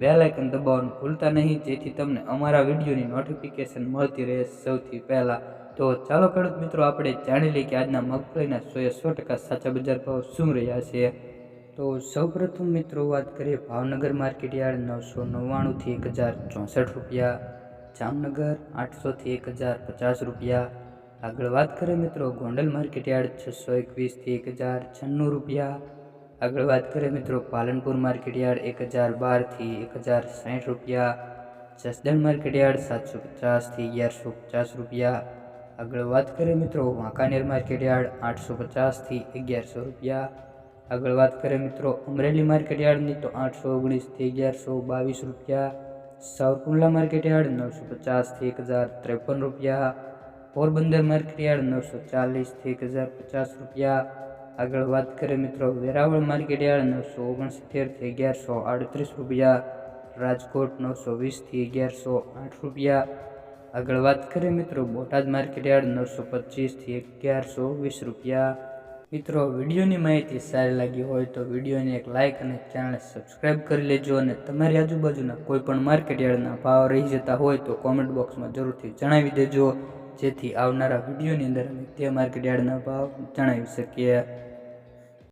Bell icon દબાવવાનું ભૂલતા નહીં, જેથી તમને અમારા વિડીયોની નોટિફિકેશન મળતી રહે સૌથી પહેલાં. તો ચાલો ખેડૂત મિત્રો, આપણે જાણી લઈએ કે આજના મગફળીના સોએ સો ટકા સાચા બજાર ભાવ શું રહ્યા છે? તો સૌપ્રથમ મિત્રો, વાત કરીએ ભાવનગર માર્કેટ યાર્ડ નવસો નવ્વાણુંથી એક હજાર ચોસઠ રૂપિયા, જામનગર આઠસોથી એક હજાર પચાસ રૂપિયા. આગળ વાત કરીએ મિત્રો, ગોંડલ માર્કેટ યાર્ડ છસો એકવીસથી એક હજાર છન્નું રૂપિયા. આગળ વાત કરીએ મિત્રો પાલનપુર માર્કેટ યાર્ડ એક હજાર બારથી એક હજાર સાઠ રૂપિયા જસદણ માર્કેટ યાર્ડ સાતસો પચાસથી અગિયારસો પચાસ રૂપિયા આગળ વાત કરીએ મિત્રો વાંકાનેર માર્કેટ યાર્ડ આઠસો પચાસથી અગિયારસો રૂપિયા આગળ વાત કરીએ મિત્રો અમરેલી માર્કેટ યાર્ડની તો આઠસો ઓગણીસથી અગિયારસો બાવીસ રૂપિયા સાવરકુંડલા માર્કેટ યાર્ડ નવસો પચાસથી એક હજાર ત્રેપન રૂપિયા પોરબંદર માર્કેટ યાર્ડ નવસો ચાલીસથી એક હજાર પચાસ રૂપિયા આગળ વાત કરીએ મિત્રો, વેરાવળ માર્કેટ યાર્ડ નવસો ઓગણસિત્તેરથી અગિયારસો આડત્રીસ રૂપિયા, રાજકોટ નવસો વીસથી અગિયારસો આઠ રૂપિયા. આગળ વાત કરીએ મિત્રો, બોટાદ માર્કેટ યાર્ડ નવસો પચીસથી અગિયારસો વીસ રૂપિયા. મિત્રો, વિડીયોની માહિતી સારી લાગી હોય તો વિડીયોને એક લાઇક અને ચેનલ સબસ્ક્રાઈબ કરી લેજો અને તમારી આજુબાજુના કોઈ પણ માર્કેટ ભાવ રહી જતા હોય તો કોમેન્ટ બોક્સમાં જરૂરથી જણાવી દેજો. જેથી આવનારા વિડીયોની અંદર અમે તે માર્કેટ યાર્ડના ભાવ જણાવી શકીએ.